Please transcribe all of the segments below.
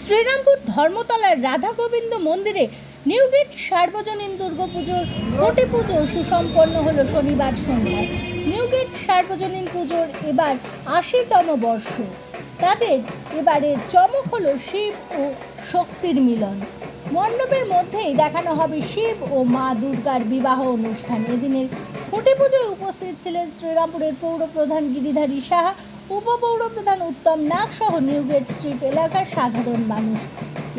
শ্রীরামপুর ধর্মতলার রাধা গোবিন্দ মন্দিরে নিউগেট সার্বজনীন দুর্গাপুজোর কোটি পুজো সুসম্পন্ন হলো শনিবার সন্ধ্যায় নিউগেট সার্বজনীন পুজোর এবার আশিতম বর্ষ। তাদের এবারের চমক হলো শিব ও শক্তির মিলন। মণ্ডপের মধ্যেই দেখানো হবে শিব ও মা দুর্গার বিবাহ অনুষ্ঠান। এদিনের খুঁটি পুজোয় উপস্থিত ছিলেন শ্রীরামপুরের পৌরপ্রধান গিরিধারী সাহা উপপৌরপ্রধান উত্তম নাগ সহ নিউগেট স্ট্রিট এলাকার সাধারণ মানুষ।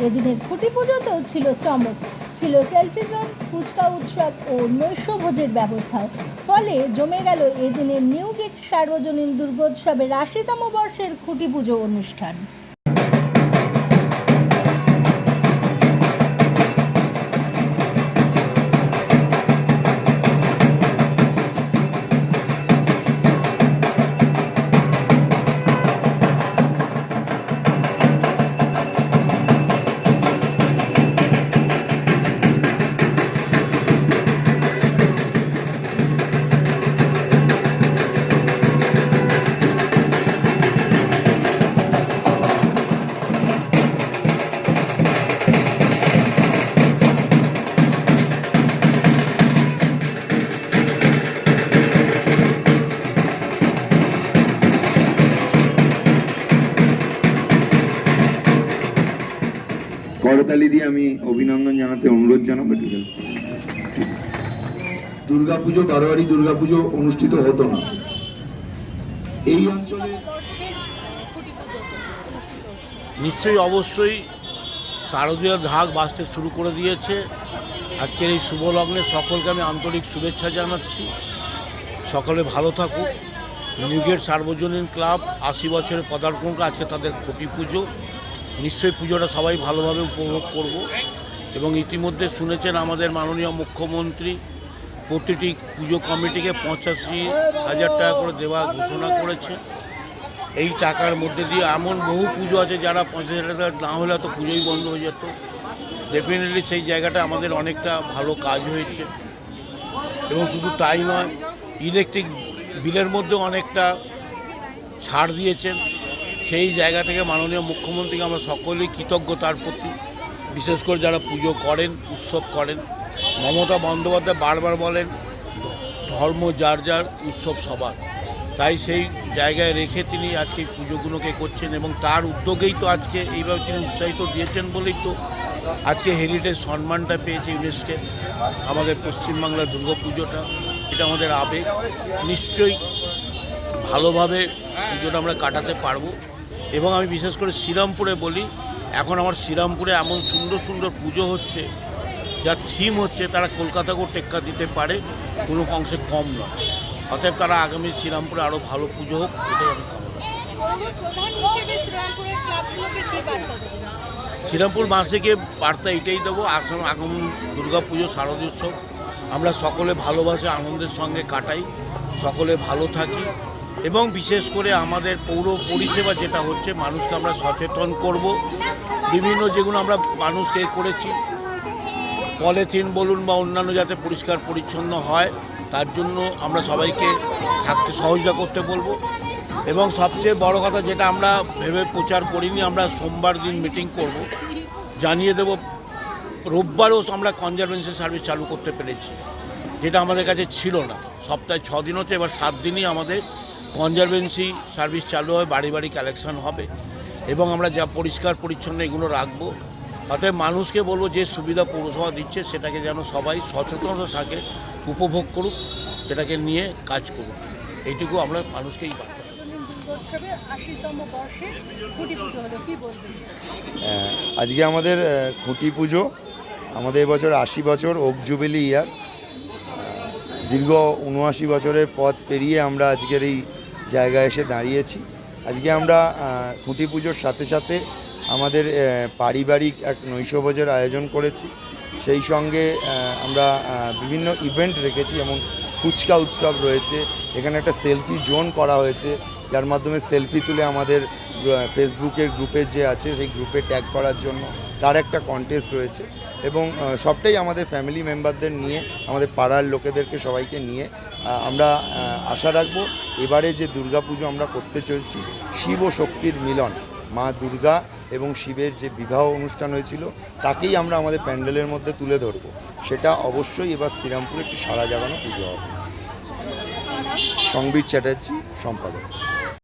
এদিনের খুঁটি পুজোতেও ছিল চমক। ছিল সেলফি জোন, ফুচকা উৎসব ও নৈশভোজের ব্যবস্থাও। ফলে জমে গেল এদিনের নিউগেট সার্বজনীন দুর্গোৎসবের আশিতম বর্ষের খুঁটি পুজো অনুষ্ঠান। করতালি দিয়ে আমি অভিনন্দন জানাতে অনুরোধ জানাব, ঠিক আছে? দুর্গাপুজো, বারোয়ারি দুর্গাপুজো অনুষ্ঠিত হতো না। এই অঞ্চলে নিশ্চয়ই অবশ্যই শারদীয় ঢাক বাঁচতে শুরু করে দিয়েছে। আজকের এই শুভ লগ্নে সকলকে আমি আন্তরিক শুভেচ্ছা জানাচ্ছি। সকলে ভালো থাকুক। নিউগেট সার্বজনীন ক্লাব আশি বছরে পদার্পণ আজকে তাদের খুঁটি পুজো। নিশ্চয়ই পুজোটা সবাই ভালোভাবে উপভোগ করব। এবং ইতিমধ্যে শুনেছেন আমাদের মাননীয় মুখ্যমন্ত্রী, প্রতিটি পুজো কমিটিকে পঁচাশি হাজার টাকা করে দেওয়া ঘোষণা করেছে এই টাকার মধ্যে দিয়ে এমন বহু পুজো আছে যারা পঞ্চাশ হাজার টাকা না হলে তো পুজোই বন্ধ হয়ে যেত। ডেফিনেটলি সেই জায়গাটা আমাদের অনেকটা ভালো কাজ হয়েছে। এবং শুধু তাই নয় ইলেকট্রিক বিলের মধ্যে অনেকটা ছাড় দিয়েছেন। সেই জায়গা থেকে মাননীয় মুখ্যমন্ত্রীকে আমরা সকলেই কৃতজ্ঞ তার প্রতি। বিশেষ করে যারা পুজো করেন, উৎসব করেন, মমতা বন্দ্যোপাধ্যায় বারবার বলেন, ধর্ম যার যার, উৎসব সবার। তাই সেই জায়গায় রেখে তিনি আজকে পুজোগুলোকে করছেন এবং তার উদ্যোগেই তো আজকে এইভাবে তিনি উৎসাহিত দিয়েছেন বলেই তো আজকে হেরিটেজ সম্মানটা পেয়েছে ইউনেস্কে আমাদের পশ্চিমবাংলার দুর্গা পুজোটা এটা আমাদের আবেগ। নিশ্চয়ই ভালোভাবে পুজোটা আমরা কাটাতে পারব। এবং আমি বিশেষ করে শ্রীরামপুরে বলি এখন আমার শ্রীরামপুরে এমন সুন্দর সুন্দর পুজো হচ্ছে যার থিম হচ্ছে তারা কলকাতাকেও টেক্কা দিতে পারে কোনো অংশে কম নয়। অতএব তারা আগামী শ্রীরামপুরে আরও ভালো পুজো হোক এটাই আমি কামনা শ্রীরামপুর মাসেকে বার্তা এটাই দেবো আসাম আগমন দুর্গা পুজো শারদোৎসব আমরা সকলে ভালোবাসে আনন্দের সঙ্গে কাটাই সকলে ভালো থাকি। এবং বিশেষ করে আমাদের পৌর পরিষেবা যেটা হচ্ছে, মানুষকে আমরা সচেতন করব। বিভিন্ন যেগুলো আমরা মানুষকে করেছি, পলিথিন বলুন বা অন্যান্য যাতে পরিষ্কার পরিচ্ছন্ন হয়, তার জন্য আমরা সবাইকে থাকতে সহযোগিতা করতে বলব। এবং সবচেয়ে বড় কথা যেটা আমরা ভেবে প্রচার করিনি, আমরা সোমবার দিন মিটিং করব। জানিয়ে দেব, রোববারও আমরা কনজারভেন্সি সার্ভিস চালু করতে পেরেছি, যেটা আমাদের কাছে ছিল না। সপ্তাহে ছ হচ্ছে, এবার সাত দিনই আমাদের কনজারভেন্সি সার্ভিস চালু হবে বাড়ি বাড়ি কালেকশন হবে এবং আমরা যা পরিষ্কার পরিচ্ছন্ন এগুলো রাখব। অতএব মানুষকে বলব যে সুবিধা পৌরসভা দিচ্ছে সেটাকে যেন সবাই সচেতনতার সাথে উপভোগ করুক সেটাকে নিয়ে কাজ করুক। এইটুকু আমরা মানুষকেই বার্তা দেব। দুর্গোৎসবের আশিতম বর্ষে খুঁটি পুজো হলো কি বলবেন? আহ, আজকে আমাদের খুঁটি পুজো আমাদের এবছর আশি বছর ওক জুবিলি ইয়ার। দীর্ঘ উনআশি বছরের পথ পেরিয়ে আমরা আজকের এই জায়গায় এসে দাঁড়িয়েছি। আজকে আমরা খুঁটি পুজোর সাথে সাথে আমাদের পারিবারিক এক নৈশভোজের আয়োজন করেছি। সেই সঙ্গে আমরা বিভিন্ন ইভেন্ট রেখেছি, যেমন ফুচকা উৎসব রয়েছে, এখানে একটা সেলফি জোন করা হয়েছে। যার মাধ্যমে সেলফি তুলে আমাদের ফেসবুকের গ্রুপে যে আছে, সেই গ্রুপে ট্যাগ করার জন্য তার একটা কন্টেস্ট রয়েছে। এবং সবটাই আমাদের ফ্যামিলি মেম্বারদের নিয়ে, আমাদের পাড়ার লোকেদেরকে সবাইকে নিয়ে আমরা আশা রাখব এবারে যে দুর্গাপুজো আমরা করতে চলছি, শিব ও শক্তির মিলন, মা দুর্গা এবং শিবের যে বিবাহ অনুষ্ঠান হয়েছিল, তাকেই আমরা আমাদের প্যান্ডেলের মধ্যে তুলে ধরবো। সেটা অবশ্যই এবার শ্রীরামপুরে একটি সারা জাগানো পুজো হবে। সংবির চ্যাটার্জি, সম্পাদক।